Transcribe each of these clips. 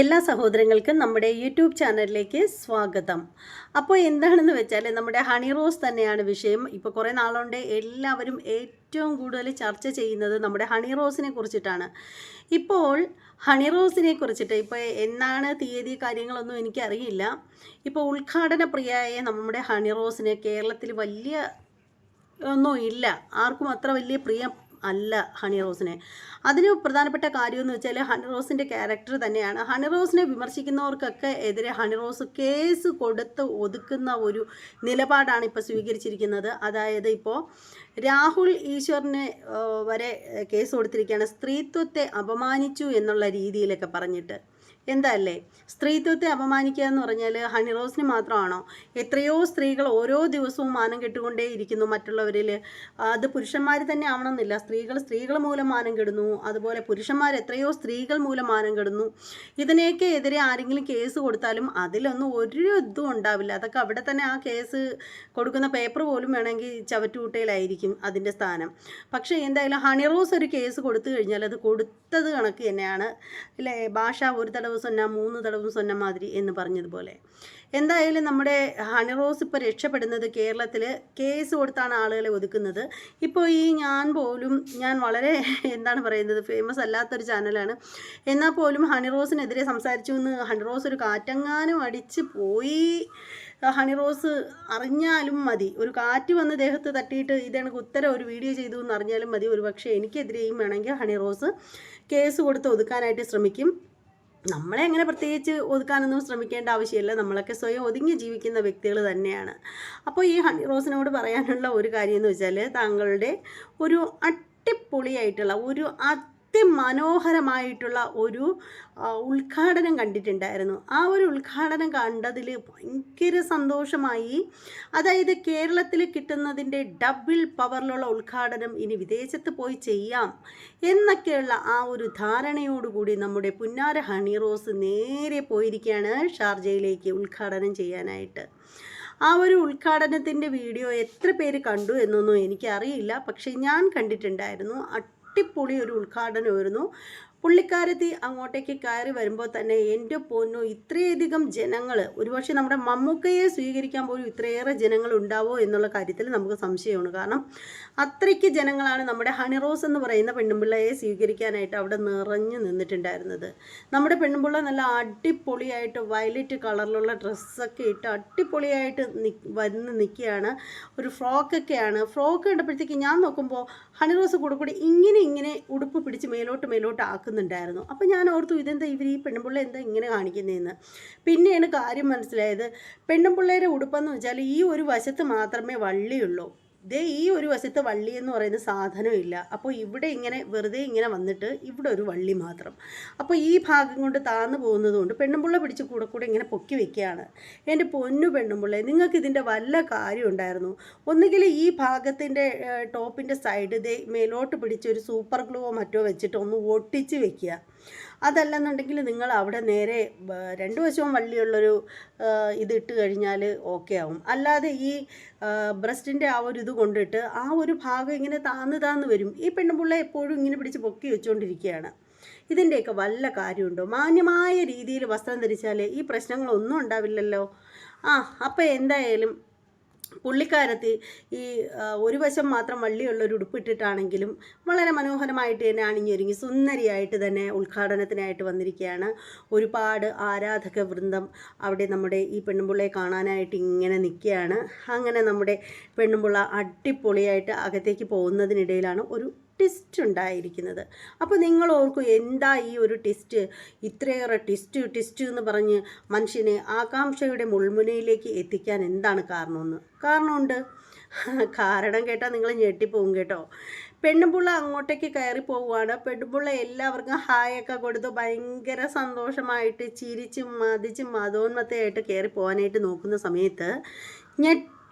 എല്ലാ സഹോദരങ്ങൾക്കും നമ്മുടെ യൂട്യൂബ് ചാനലിലേക്ക് സ്വാഗതം. അപ്പോൾ എന്താണെന്ന് വെച്ചാൽ നമ്മുടെ ഹണി റോസ് തന്നെയാണ് വിഷയം. ഇപ്പോൾ കുറേ നാളുകൊണ്ട് എല്ലാവരും ഏറ്റവും കൂടുതൽ ചർച്ച ചെയ്യുന്നത് നമ്മുടെ ഹണി റോസിനെ കുറിച്ചിട്ടാണ്. ഇപ്പോൾ ഹണി റോസിനെ കുറിച്ചിട്ട് ഇപ്പോൾ എന്നാണ് തീയതി കാര്യങ്ങളൊന്നും എനിക്കറിയില്ല. ഇപ്പോൾ ഉദ്ഘാടന പ്രിയായ നമ്മുടെ ഹണി റോസിനെ കേരളത്തിൽ വലിയ ഒന്നും ഇല്ല ആർക്കും അത്ര വലിയ പ്രിയം അല്ല ഹണി റോസിനെ. അതിന് പ്രധാനപ്പെട്ട കാര്യം എന്ന് വെച്ചാൽ ഹണി റോസിന്റെ ക്യാരക്ടർ തന്നെയാണ്. ഹണി റോസിനെ വിമർശിക്കുന്നവർക്കൊക്കെ എതിരെ ഹണി റോസ് കേസ് കൊടുത്ത് ഒതുക്കുന്ന ഒരു നിലപാടാണ് ഇപ്പോൾ സ്വീകരിച്ചിരിക്കുന്നത്. അതായത് ഇപ്പോൾ രാഹുൽ ഈശ്വറിന് വരെ കേസ് കൊടുത്തിരിക്കുകയാണ്. സ്ത്രീത്വത്തെ അപമാനിച്ചു എന്നുള്ള രീതിയിലൊക്കെ പറഞ്ഞിട്ട്. എന്താ അല്ലേ സ്ത്രീത്വത്തെ അപമാനിക്കുക എന്ന് പറഞ്ഞാൽ ഹണി റോസിന് മാത്രമാണോ? എത്രയോ സ്ത്രീകൾ ഓരോ ദിവസവും മാനം കെട്ടുകൊണ്ടേ ഇരിക്കുന്നു മറ്റുള്ളവരിൽ അത് പുരുഷന്മാർ തന്നെ ആവണമെന്നില്ല. സ്ത്രീകൾ സ്ത്രീകൾ മൂലം മാനം കെടുന്നു. അതുപോലെ പുരുഷന്മാർ എത്രയോ സ്ത്രീകൾ മൂലം മാനം കെടുന്നു. ഇതിനെയൊക്കെ എതിരെ ആരെങ്കിലും കേസ് കൊടുത്താലും അതിലൊന്നും ഒരു ഇതും ഉണ്ടാവില്ല. അതൊക്കെ അവിടെ തന്നെ ആ കേസ് കൊടുക്കുന്ന പേപ്പർ പോലും വേണമെങ്കിൽ ചവറ്റുകുട്ടയിലായിരിക്കും അതിന്റെ സ്ഥാനം. പക്ഷേ എന്തായാലും ഹണി റോസ് ഒരു കേസ് കൊടുത്തു കഴിഞ്ഞാൽ അത് കൊടുത്തത് കണക്ക് തന്നെയാണ്. അല്ലേ? ഭാഷ ഒരു തടവ് സൊന്ന മൂന്ന് തടവും സൊന്ന മാതിരി എന്ന് പറഞ്ഞതുപോലെ. എന്തായാലും നമ്മുടെ ഹണി റോസ് ഇപ്പോൾ രക്ഷപ്പെടുന്നത് കേരളത്തിൽ കേസ് കൊടുത്താണ് ആളുകളെ ഒതുക്കുന്നത്. ഇപ്പോൾ ഈ ഞാൻ പോലും ഞാൻ വളരെ എന്താണ് പറയുന്നത് ഫേമസ് അല്ലാത്തൊരു ചാനലാണ് എന്നാൽ പോലും ഹണി റോസിനെതിരെ സംസാരിച്ചു എന്ന് ഹണി റോസ് ഒരു കാറ്റങ്ങാനും അടിച്ച് പോയി. ഹണി റോസ് അറിഞ്ഞാലും മതി. ഒരു കാറ്റ് വന്ന് ദേഹത്ത് തട്ടിയിട്ട് ഇതെനിക്ക് ഉത്തരം ഒരു വീഡിയോ ചെയ്തു എന്ന് അറിഞ്ഞാലും മതി. ഒരു പക്ഷേ എനിക്കെതിരെയും വേണമെങ്കിൽ ഹണി റോസ് കേസ് കൊടുത്ത് ഒതുക്കാനായിട്ട് ശ്രമിക്കും. നമ്മളെ അങ്ങനെ പ്രത്യേകിച്ച് ഒതുക്കാനൊന്നും ശ്രമിക്കേണ്ട ആവശ്യമില്ല. നമ്മളൊക്കെ സ്വയം ഒതുങ്ങി ജീവിക്കുന്ന വ്യക്തികൾ തന്നെയാണ്. അപ്പോൾ ഈ ഹണി റോസിനോട് പറയാനുള്ള ഒരു കാര്യം എന്ന് വെച്ചാൽ താങ്കളുടെ ഒരു അട്ടിപ്പൊളിയായിട്ടുള്ള ഒരു അതിമനോഹരമായിട്ടുള്ള ഒരു ഉദ്ഘാടനം കണ്ടിട്ടുണ്ടായിരുന്നു. ആ ഒരു ഉദ്ഘാടനം കണ്ടതിൽ ഭയങ്കര സന്തോഷമായി. അതായത് കേരളത്തിൽ കിട്ടുന്നതിന്റെ ഡബിൾ പവറിലുള്ള ഉദ്ഘാടനം ഇനി വിദേശത്ത് പോയി ചെയ്യാം എന്നൊക്കെയുള്ള ആ ഒരു ധാരണയോടുകൂടി നമ്മുടെ പുന്നാര ഹണി റോസ് നേരെ പോയിരിക്കുകയാണ് ഷാർജയിലേക്ക് ഉദ്ഘാടനം ചെയ്യാനായിട്ട്. ആ ഒരു ഉദ്ഘാടനത്തിന്റെ വീഡിയോ എത്ര പേര് കണ്ടു എന്നൊന്നും എനിക്കറിയില്ല. പക്ഷേ ഞാൻ കണ്ടിട്ടുണ്ടായിരുന്നു അട്ടിപ്പൊളി ഒരു ഉദ്ഘാടനമായിരുന്നു പുള്ളിക്കാരത്തി അങ്ങോട്ടേക്ക് കയറി വരുമ്പോൾ തന്നെ എന്റെ പൊന്നു ഇത്രയധികം ജനങ്ങൾ ഒരുപക്ഷെ നമ്മുടെ മമ്മൂക്കയെ സ്വീകരിക്കാൻ പോലും ഇത്രയേറെ ജനങ്ങൾ ഉണ്ടാവോ എന്നുള്ള കാര്യത്തിൽ നമുക്ക് സംശയമാണ്. കാരണം അത്രയ്ക്ക് ജനങ്ങളാണ് നമ്മുടെ ഹണിറോസ് എന്ന് പറയുന്ന പെണ്ണുമ്പിള്ളയെ സ്വീകരിക്കാനായിട്ട് അവിടെ നിറഞ്ഞു നിന്നിട്ടുണ്ടായിരുന്നത്. നമ്മുടെ പെണ്ണുമ്പിള്ള നല്ല അടിപൊളിയായിട്ട് വയലറ്റ് കളറിലുള്ള ഡ്രസ്സൊക്കെ ഇട്ട് അടിപൊളിയായിട്ട് വന്ന് നിൽക്കുകയാണ്. ഒരു ഫ്രോക്കൊക്കെയാണ്. ഫ്രോക്ക് കണ്ടപ്പോഴത്തേക്ക് ഞാൻ നോക്കുമ്പോൾ ഹണിറോസ് കൂടെ കൂടി ഇങ്ങനെ ഇങ്ങനെ ഉടുപ്പ് പിടിച്ച് മേലോട്ട് മേലോട്ട് ആക്കുന്നുണ്ടായിരുന്നു അപ്പോൾ ഞാൻ ഓർത്തു ഇതെന്താ ഇവർ ഈ പെണ്ണുമ്പിള്ള എന്താ ഇങ്ങനെ കാണിക്കുന്നതെന്ന് പിന്നെയാണ് കാര്യം മനസ്സിലായത്. പെണ്ണുമ്പിള്ളേരെ ഉടുപ്പെന്ന് വെച്ചാൽ ഈ ഒരു വശത്ത് മാത്രമേ വള്ളിയുള്ളൂ. ദേ ഈ ഒരു വശത്ത് വള്ളി എന്ന് പറയുന്ന സാധനമില്ല. അപ്പോൾ ഇവിടെ ഇങ്ങനെ വെറുതെ ഇങ്ങനെ വന്നിട്ട് ഇവിടെ ഒരു വള്ളി മാത്രം. അപ്പോൾ ഈ ഭാഗം കൊണ്ട് താന്നു പോകുന്നത് കൊണ്ട് പെണ്ണുമ്പിള്ള പിടിച്ച് കൂടെ കൂടെ ഇങ്ങനെ പൊക്കി വെക്കുകയാണ്. എന്റെ പൊന്നു പെണ്ണുമ്പുള്ള നിങ്ങൾക്ക് ഇതിന്റെ വല്ല കാര്യം ഉണ്ടായിരുന്നു? ഒന്നുകിൽ ഈ ഭാഗത്തിന്റെ ടോപ്പിന്റെ സൈഡ് ദേ മേലോട്ട് പിടിച്ച് ഒരു സൂപ്പർ ഗ്ലൂവോ മറ്റോ വെച്ചിട്ട് ഒന്ന് ഒട്ടിച്ച് വെക്കുക. അതല്ലെന്നുണ്ടെങ്കിൽ നിങ്ങൾ അവിടെ നേരെ രണ്ടു വശവും വള്ളിയുള്ളൊരു ഇതിട്ട് കഴിഞ്ഞാൽ ഓക്കെ ആവും. അല്ലാതെ ഈ ബ്രസ്റ്റിന്റെ ആ ഒരു ഇത് കൊണ്ടിട്ട് ആ ഒരു ഭാഗം ഇങ്ങനെ താന്ന് താന്ന് വരും. ഈ പെണ്ണുപിള്ള എപ്പോഴും ഇങ്ങനെ പിടിച്ച് പൊക്കി വെച്ചുകൊണ്ടിരിക്കുകയാണ് ഇതിന്റെയൊക്കെ വല്ല കാര്യമുണ്ടോ? മാന്യമായ രീതിയിൽ വസ്ത്രം ധരിച്ചാൽ ഈ പ്രശ്നങ്ങളൊന്നും ഉണ്ടാവില്ലല്ലോ? ആ അപ്പോൾ എന്തായാലും പുള്ളിക്കാരത്തി ഈ ഒരു വശം മാത്രം വള്ളിയുള്ള ഒരു ഉടുപ്പിട്ടിട്ടാണെങ്കിലും വളരെ മനോഹരമായിട്ട് തന്നെ അണിഞ്ഞൊരുങ്ങി സുന്ദരിയായിട്ട് തന്നെ ഉദ്ഘാടനത്തിനായിട്ട് വന്നിരിക്കുകയാണ്. ഒരുപാട് ആരാധക വൃന്ദം അവിടെ നമ്മുടെ ഈ പെണ്ണുമ്പിള്ളയെ കാണാനായിട്ട് ഇങ്ങനെ നിൽക്കുകയാണ്. അങ്ങനെ നമ്മുടെ പെണ്ണുമ്പിള്ള അടിപൊളിയായിട്ട് അകത്തേക്ക് പോകുന്നതിനിടയിലാണ് ഒരു ടിസ്റ്റ് ഉണ്ടായിരിക്കുന്നത്. അപ്പോൾ നിങ്ങൾ ഓർക്കും എന്താ ഈ ഒരു ട്വിസ്റ്റ് ഇത്രയേറെ ട്വിസ്റ്റ് ട്വിസ്റ്റ് എന്ന് പറഞ്ഞ് മനുഷ്യനെ ആകാംക്ഷയുടെ മുൾമുനയിലേക്ക് എത്തിക്കാൻ എന്താണ് കാരണമെന്ന്? കാരണമുണ്ട്. കാരണം കേട്ടാൽ നിങ്ങൾ ഞെട്ടിപ്പോവും കേട്ടോ. പെണ്ണുപിള്ള അങ്ങോട്ടേക്ക് കയറി പോവുകയാണ്. പെണ്ണുപിള്ള എല്ലാവർക്കും ഹായൊക്കെ കൊടുത്ത് ഭയങ്കര സന്തോഷമായിട്ട് ചിരിച്ചും മതിച്ചും മതോന്മത്തയായിട്ട് കയറി പോകാനായിട്ട് നോക്കുന്ന സമയത്ത്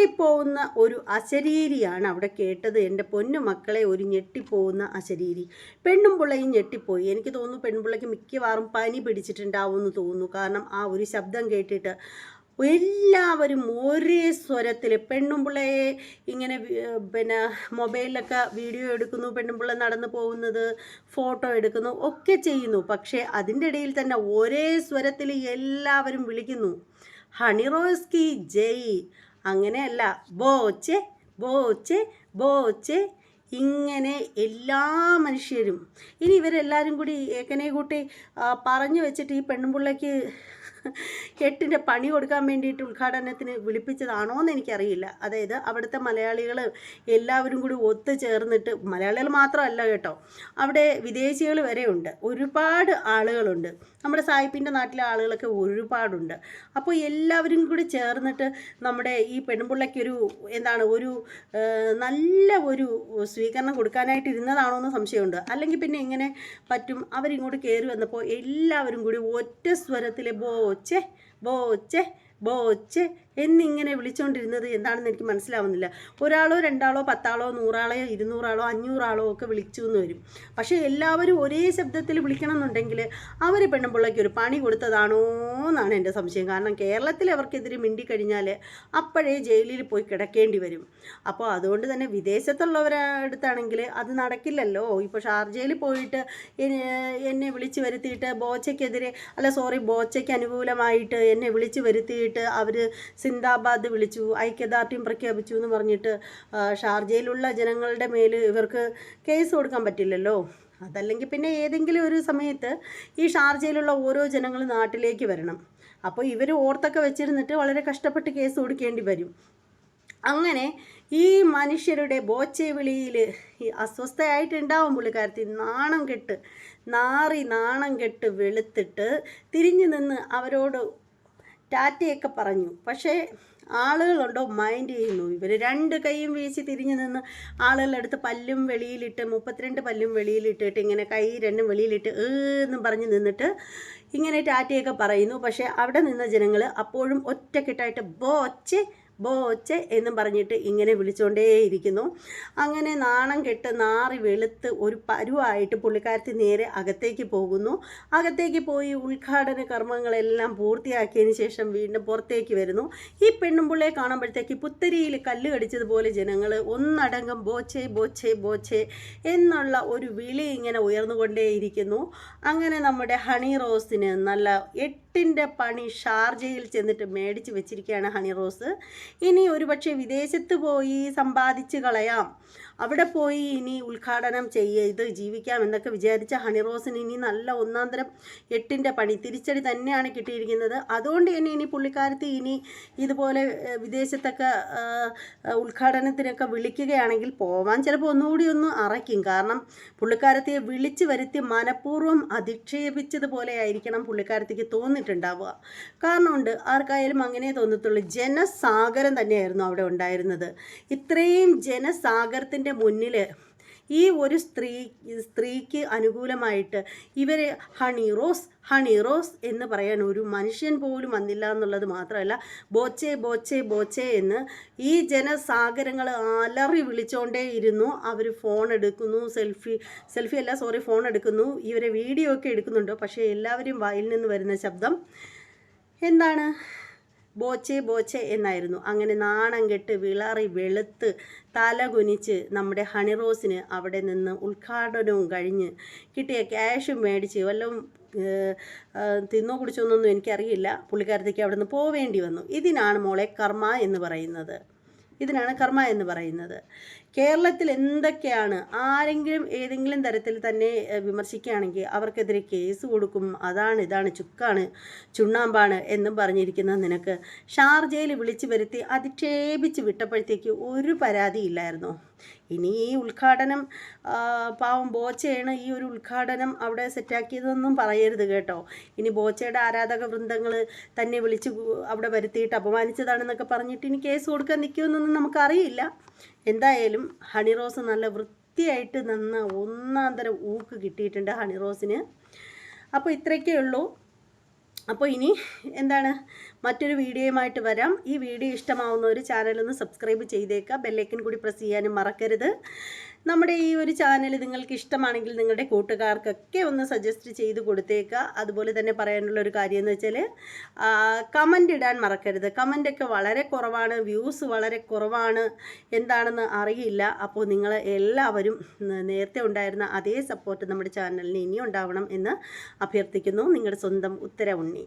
ഞെട്ടിപ്പോകുന്ന ഒരു അശരീരിയാണ് അവിടെ കേട്ടത്. എന്റെ പൊന്നു മക്കളെ ഒരു ഞെട്ടിപ്പോകുന്ന അശരീരി. പെണ്ണും പിള്ളയും ഞെട്ടിപ്പോയി. എനിക്ക് തോന്നുന്നു പെൺപിള്ളയ്ക്ക് മിക്കവാറും പനി പിടിച്ചിട്ടുണ്ടാവുമെന്ന് തോന്നുന്നു. കാരണം ആ ഒരു ശബ്ദം കേട്ടിട്ട് എല്ലാവരും ഒരേ സ്വരത്തിൽ പെണ്ണുമ്പിള്ളയെ ഇങ്ങനെ പിന്നെ മൊബൈലിലൊക്കെ വീഡിയോ എടുക്കുന്നു പെണ്ണുമ്പിള്ള നടന്നു പോകുന്നത് ഫോട്ടോ എടുക്കുന്നു ഒക്കെ ചെയ്യുന്നു. പക്ഷേ അതിന്റെ ഇടയിൽ തന്നെ ഒരേ സ്വരത്തിൽ എല്ലാവരും വിളിക്കുന്നു. ഹണിറോസ്കി ജയ്. അങ്ങനെയല്ല. ബോച്ചെ ബോച്ചെ ബോച്ചെ. ഇങ്ങനെ എല്ലാ മനുഷ്യരും. ഇനി ഇവരെല്ലാവരും കൂടി ഏക്കനെ കൂട്ടി പറഞ്ഞു വെച്ചിട്ട് ഈ പെണ്ണുപിള്ളയ്ക്ക് എട്ടിന്റെ പണി കൊടുക്കാൻ വേണ്ടിയിട്ട് ഉദ്ഘാടനത്തിന് വിളിപ്പിച്ചതാണോ എന്ന് എനിക്കറിയില്ല. അതായത് അവിടുത്തെ മലയാളികൾ എല്ലാവരും കൂടി ഒത്തു ചേർന്നിട്ട് മലയാളികൾ മാത്രമല്ല കേട്ടോ അവിടെ വിദേശികൾ വരെ ഉണ്ട് ഒരുപാട് ആളുകളുണ്ട്. നമ്മുടെ സായിപ്പിന്റെ നാട്ടിലെ ആളുകളൊക്കെ ഒരുപാടുണ്ട്. അപ്പോൾ എല്ലാവരും കൂടി ചേർന്നിട്ട് നമ്മുടെ ഈ പെൺപിള്ളയ്ക്കൊരു എന്താണ് ഒരു നല്ല ഒരു സ്വീകരണം കൊടുക്കാനായിട്ട് ഇരുന്നതാണോ എന്ന് സംശയമുണ്ട്. അല്ലെങ്കിൽ പിന്നെ എങ്ങനെ പറ്റും? അവരിങ്ങോട്ട് കയറി വന്നപ്പോൾ എല്ലാവരും കൂടി ഒറ്റ സ്വരത്തിൽ ബോച്ചെ ബോച്ചെ ബോച്ചെ എന്നിങ്ങനെ വിളിച്ചുകൊണ്ടിരുന്നത് എന്താണെന്ന് എനിക്ക് മനസ്സിലാവുന്നില്ല. ഒരാളോ രണ്ടാളോ പത്താളോ നൂറാളോ ഇരുന്നൂറാളോ അഞ്ഞൂറാളോ ഒക്കെ വിളിച്ചു എന്ന് വരും. പക്ഷേ എല്ലാവരും ഒരേ ശബ്ദത്തിൽ വിളിക്കണം എന്നുണ്ടെങ്കിൽ അവർ പെണ്ണുമ്പിള്ളയ്ക്ക് ഒരു പണി കൊടുത്തതാണോ എന്നാണ് എന്റെ സംശയം. കാരണം കേരളത്തിൽ അവർക്കെതിരെ മിണ്ടിക്കഴിഞ്ഞാൽ അപ്പോഴേ ജയിലിൽ പോയി കിടക്കേണ്ടി വരും. അപ്പോൾ അതുകൊണ്ട് തന്നെ വിദേശത്തുള്ളവരടുത്താണെങ്കിൽ അത് നടക്കില്ലല്ലോ. ഇപ്പോൾ ഷാർജയിൽ പോയിട്ട് എന്നെ- വിളിച്ചു വരുത്തിയിട്ട് ബോച്ചയ്ക്കെതിരെ അല്ല സോറി ബോച്ചയ്ക്ക് അനുകൂലമായിട്ട് എന്നെ വിളിച്ചു വരുത്തിയിട്ട് അവർ സിന്ദാബാദ് വിളിച്ചു ഐക്യദാർഢ്യം പ്രഖ്യാപിച്ചു എന്ന് പറഞ്ഞിട്ട് ഷാർജയിലുള്ള ജനങ്ങളുടെ മേൽ ഇവർക്ക് കേസ് കൊടുക്കാൻ പറ്റില്ലല്ലോ. അതല്ലെങ്കിൽ പിന്നെ ഏതെങ്കിലും ഒരു സമയത്ത് ഈ ഷാർജയിലുള്ള ഓരോ ജനങ്ങൾ നാട്ടിലേക്ക് വരണം. അപ്പോൾ ഇവർ ഓർത്തൊക്കെ വെച്ചിരുന്നിട്ട് വളരെ കഷ്ടപ്പെട്ട് കേസ് കൊടുക്കേണ്ടി വരും. അങ്ങനെ ഈ മനുഷ്യരുടെ ബോച്ചെ വിളിയിൽ ഈ അസ്വസ്ഥയായിട്ടുണ്ടാവും പുള്ളിക്കാരത്തി. നാണം കെട്ട് നാറി നാണം കെട്ട് വെളുത്തിട്ട് തിരിഞ്ഞു നിന്ന് അവരോട് ടാറ്റയൊക്കെ പറഞ്ഞു. പക്ഷേ ആളുകളുണ്ടോ മൈൻഡ് ചെയ്യുന്നു? ഇവർ രണ്ട് കൈയും വീശി തിരിഞ്ഞു നിന്ന് ആളുകളുടെ അടുത്ത് പല്ലും വെളിയിലിട്ട് മുപ്പത്തിരണ്ട് പല്ലും വെളിയിലിട്ടിട്ട് ഇങ്ങനെ കൈ രണ്ടും വെളിയിലിട്ട് ഏന്നും പറഞ്ഞ് നിന്നിട്ട് ഇങ്ങനെ ടാറ്റയൊക്കെ പറയുന്നു. പക്ഷേ അവിടെ നിന്ന ജനങ്ങൾ അപ്പോഴും ഒറ്റക്കെട്ടായിട്ട് ബോച്ചെ ബോച്ചെ എന്നും പറഞ്ഞിട്ട് ഇങ്ങനെ വിളിച്ചുകൊണ്ടേയിരിക്കുന്നു അങ്ങനെ നാണം കെട്ട് നാറി വെളുത്ത് ഒരു പരുവായിട്ട് പുള്ളിക്കാരത്തി നേരെ അകത്തേക്ക് പോകുന്നു. അകത്തേക്ക് പോയി ഉദ്ഘാടന കർമ്മങ്ങളെല്ലാം പൂർത്തിയാക്കിയതിന് ശേഷം വീണ്ടും പുറത്തേക്ക് വരുന്നു. ഈ പെണ്ണുമ്പിള്ളയെ കാണുമ്പോഴത്തേക്ക് പുത്തരിയിൽ കല്ല് കടിച്ചതുപോലെ ജനങ്ങൾ ഒന്നടങ്കം ബോച്ചെ ബോച്ചെ ബോച്ചെ എന്നുള്ള ഒരു വിളി ഇങ്ങനെ ഉയർന്നുകൊണ്ടേയിരിക്കുന്നു. അങ്ങനെ നമ്മുടെ ഹണി റോസിന് നല്ല എട്ടിന്റെ പണി ഷാർജയിൽ ചെന്നിട്ട് മേടിച്ച് വെച്ചിരിക്കുകയാണ് ഹണി റോസ്. ഇനി ഒരുപക്ഷെ വിദേശത്ത് പോയി സമ്പാദിച്ച് കളയാം. അവിടെ പോയി ഇനി ഉദ്ഘാടനം ചെയ്ത് ജീവിക്കാം എന്നൊക്കെ വിചാരിച്ച ഹണിറോസിന് ഇനി നല്ല ഒന്നാം തരം എട്ടിന്റെ പണി തിരിച്ചടി തന്നെയാണ് കിട്ടിയിരിക്കുന്നത്. അതുകൊണ്ട് തന്നെ ഇനി പുള്ളിക്കാരത്തി ഇനി ഇതുപോലെ വിദേശത്തൊക്കെ ഉദ്ഘാടനത്തിനൊക്കെ വിളിക്കുകയാണെങ്കിൽ പോവാൻ ചിലപ്പോൾ ഒന്നുകൂടി ഒന്ന് അറയ്ക്കും. കാരണം പുള്ളിക്കാരത്തിയെ വിളിച്ചു വരുത്തി മനഃപൂർവം അധിക്ഷേപിച്ചതുപോലെ ആയിരിക്കണം പുള്ളിക്കാരത്തിക്ക് തോന്നിയിട്ടുണ്ടാവുക. കാരണമുണ്ട് ആർക്കായാലും അങ്ങനെ തോന്നത്തുള്ളൂ. ജനസാഗരം തന്നെയായിരുന്നു അവിടെ ഉണ്ടായിരുന്നത്. ഇത്രയും ജനസാഗരത്തിന്റെ മുന്നിൽ ഈ ഒരു സ്ത്രീ സ്ത്രീക്ക് അനുകൂലമായിട്ട് ഇവരെ ഹണി റോസ് ഹണി റോസ് എന്ന് പറയാൻ ഒരു മനുഷ്യൻ പോലും വന്നില്ല എന്നുള്ളത് മാത്രമല്ല ബോച്ചേ ബോച്ചേ ബോച്ചേ എന്ന് ഈ ജനസാഗരങ്ങൾ അലറി വിളിച്ചോണ്ടേ ഇരുന്നു. അവർ ഫോൺ എടുക്കുന്നു സെൽഫി സെൽഫി അല്ല സോറി ഫോൺ എടുക്കുന്നു. ഇവരെ വീഡിയോ ഒക്കെ എടുക്കുന്നുണ്ട്. പക്ഷേ എല്ലാവരും വായിൽ നിന്ന് വരുന്ന ശബ്ദം എന്താണ്? ബോച്ചെ ബോച്ചെ എന്നായിരുന്നു. അങ്ങനെ നാണം കെട്ട് വിളറി വെളുത്ത് തല കുനിച്ച് നമ്മുടെ ഹണിറോസിന് അവിടെ നിന്ന് ഉദ്ഘാടനവും കഴിഞ്ഞ് കിട്ടിയ ക്യാഷും മേടിച്ച് വല്ലതും തിന്നോ കുടിച്ചോന്നൊന്നും എനിക്കറിയില്ല. പുള്ളിക്കാരത്തേക്ക് അവിടെ നിന്ന് പോവേണ്ടി വന്നു. ഇതിനാണ് മോളെ കർമ്മ എന്ന് പറയുന്നത്. ഇതിനാണ് കർമ്മ എന്ന് പറയുന്നത്. കേരളത്തിൽ എന്തൊക്കെയാണ്? ആരെങ്കിലും ഏതെങ്കിലും തരത്തിൽ തന്നെ വിമർശിക്കുകയാണെങ്കിൽ അവർക്കെതിരെ കേസ് കൊടുക്കും. അതാണ് ഇതാണ് ചുക്കാണ് ചുണ്ണാമ്പാണ് എന്നും പറഞ്ഞിരിക്കുന്ന നിനക്ക്. ഷാർജയിൽ വിളിച്ചു വരുത്തി അധിക്ഷേപിച്ച് വിട്ടപ്പോഴത്തേക്ക് ഒരു പരാതിയില്ലായിരുന്നു ഇനി ഈ ഉദ്ഘാടനം പാവം ബോച്ചയാണ് ഈ ഒരു ഉദ്ഘാടനം അവിടെ സെറ്റാക്കിയതെന്നും പറയരുത് കേട്ടോ. ഇനി ബോച്ചയുടെ ആരാധക വൃന്ദങ്ങൾ തന്നെ വിളിച്ച് അവിടെ വരുത്തിയിട്ട് അപമാനിച്ചതാണെന്നൊക്കെ പറഞ്ഞിട്ട് ഇനി കേസ് കൊടുക്കാൻ നിൽക്കുമെന്നൊന്നും നമുക്കറിയില്ല. എന്തായാലും ഹണി റോസ് നല്ല വൃത്തിയായിട്ട് നന്ന ഒന്നാം തരം ഊക്ക് കിട്ടിയിട്ടുണ്ട് ഹണി റോസിന്. അപ്പോൾ ഇത്രയൊക്കെ ഉള്ളൂ. അപ്പോൾ ഇനി എന്താണ്? മറ്റൊരു വീഡിയോയുമായിട്ട് വരാം. ഈ വീഡിയോ ഇഷ്ടമാവുന്ന ഒരു ചാനലൊന്ന് സബ്സ്ക്രൈബ് ചെയ്തേക്കുക ബെല്ലൈക്കൻ കൂടി പ്രസ് ചെയ്യാനും മറക്കരുത്. നമ്മുടെ ഈ ഒരു ചാനൽ നിങ്ങൾക്ക് ഇഷ്ടമാണെങ്കിൽ നിങ്ങളുടെ കൂട്ടുകാർക്കൊക്കെ ഒന്ന് സജസ്റ്റ് ചെയ്ത് കൊടുത്തേക്കുക അതുപോലെ തന്നെ പറയാനുള്ള ഒരു കാര്യം എന്ന് വെച്ചാൽ കമന്റ് ഇടാൻ മറക്കരുത്. കമന്റൊക്കെ വളരെ കുറവാണ്. വ്യൂസ് വളരെ കുറവാണ്. എന്താണെന്ന് അറിയില്ല. അപ്പോൾ നിങ്ങൾ എല്ലാവരും നേരത്തെ ഉണ്ടായിരുന്ന അതേ സപ്പോർട്ട് നമ്മുടെ ചാനലിന് ഇനി ഉണ്ടാവണം എന്ന് അഭ്യർത്ഥിക്കുന്നു. നിങ്ങളുടെ സ്വന്തം ഉത്തര ഉണ്ണി